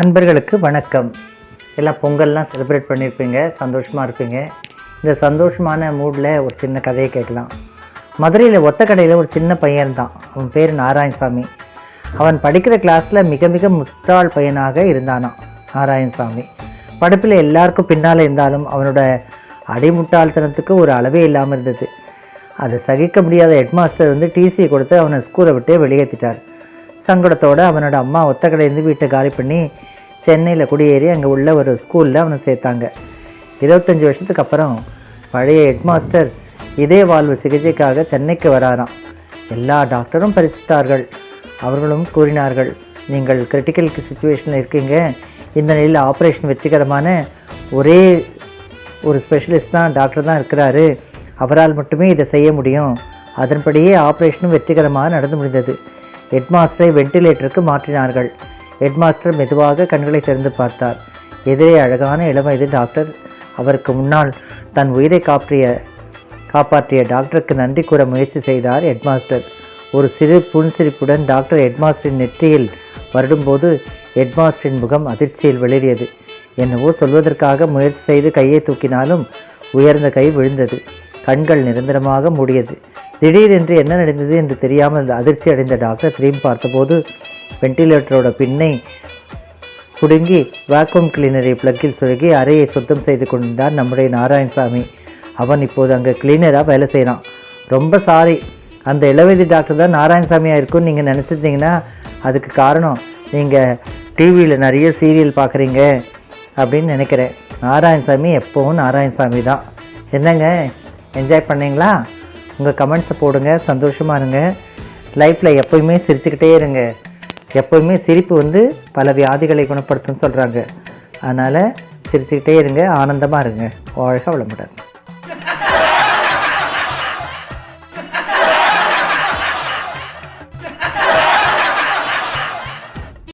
அன்பர்களுக்கு வணக்கம். எல்லாம் பொங்கல்லாம் செலிப்ரேட் பண்ணியிருப்பீங்க சந்தோஷமாக இருப்பீங்க. இந்த சந்தோஷமான மூடில் ஒரு சின்ன கதையை கேட்கலாம். மதுரையில் ஒத்த கடையில் ஒரு சின்ன பையன் தான் அவன் பேர் நாராயணசாமி. அவன் படிக்கிற கிளாஸில் மிக மிக முட்டாள் பையனாக இருந்தானான் நாராயணசாமி. படிப்பில் எல்லாருக்கும் பின்னால் இருந்தாலும் அவனோட அடிமுட்டாள்தனத்துக்கு ஒரு அளவே இல்லாமல் இருந்தது. அதை சகிக்க முடியாத ஹெட்மாஸ்டர் வந்து டிசி கொடுத்து அவனை ஸ்கூலை விட்டே வெளியேற்றிட்டார் சங்கடத்தோடு அவனோட அம்மா ஒத்தக்கடையிலேருந்து வீட்டை காலி பண்ணி சென்னையில் குடியேறி அங்கே உள்ள ஒரு ஸ்கூலில் அவனை சேர்த்தாங்க. இருபத்தஞ்சி வருஷத்துக்கு அப்புறம் பழைய ஹெட்மாஸ்டர் இதே வாழ்வு சிகிச்சைக்காக சென்னைக்கு வராராம். எல்லா டாக்டரும் பரிசித்தார்கள். அவர்களும் கூறினார்கள் நீங்கள் கிரிட்டிக்கல் சுச்சுவேஷனில் இருக்கீங்க. இந்த நிலையில் ஆப்ரேஷன் வெற்றிகரமான ஒரே ஒரு ஸ்பெஷலிஸ்ட் தான் டாக்டர் தான் இருக்கிறாரு. அவரால் மட்டுமே இதை செய்ய முடியும். அதன்படியே ஆப்ரேஷனும் வெற்றிகரமாக நடந்து முடிந்தது. ஹெட்மாஸ்டரை வெண்டிலேட்டருக்கு மாற்றினார்கள். ஹெட்மாஸ்டர் மெதுவாக கண்களை திறந்து பார்த்தார். எதிரே அழகான இளவயது டாக்டர். அவருக்கு முன்னால் தன் உயிரை காப்பிய காப்பாற்றிய டாக்டருக்கு நன்றி கூற முயற்சி செய்தார் ஹெட்மாஸ்டர். ஒரு சிறு புன்சிரிப்புடன் டாக்டர் ஹெட்மாஸ்டரின் நெற்றியில் வருடும்போது ஹெட்மாஸ்டரின் முகம் அதிர்ச்சியில் வெளியேறியது என்னவோ சொல்வதற்காக முயற்சி செய்து கையை தூக்கினாலும் உயர்ந்த கை விழுந்தது. கண்கள் நிரந்தரமாக மூடியது. திடீரென்று என்ன நடந்தது என்று தெரியாமல் அதிர்ச்சி அடைந்த டாக்டர் திரும்பி பார்த்தபோது வென்டிலேட்டரோட பின்னை குடுங்கி வேக்யூம் கிளீனரை பிளக்கில் சுருகி அறையை சுத்தம் செய்து கொண்டிருந்தார் நம்முடைய நாராயணசாமி. அவன் இப்போது அங்கே கிளீனராக வேலை செய்கிறான் ரொம்ப சாரி அந்த இளவயது டாக்டர் தான் நாராயணசாமியாக இருக்கும்னு நீங்கள் நினச்சிருந்தீங்கன்னா அதுக்கு காரணம் நீங்கள் டிவியில் நிறைய சீரியல் பார்க்குறீங்க அப்படின்னு நினைக்கிறேன். நாராயணசாமி எப்போவும் நாராயணசாமி தான். என்னங்க? என்ஜாய் பண்ணீங்களா? உங்கள் கமெண்ட்ஸை போடுங்க சந்தோஷமாக இருங்க. லைஃப்பில் எப்போயுமே சிரிச்சுக்கிட்டே இருங்க. எப்போயுமே சிரிப்பு வந்து பல வியாதிகளை குணப்படுத்தும்னு சொல்கிறாங்க அதனால் சிரிச்சுக்கிட்டே இருங்க ஆனந்தமாக இருங்க. வாழ்க வளமுடன்.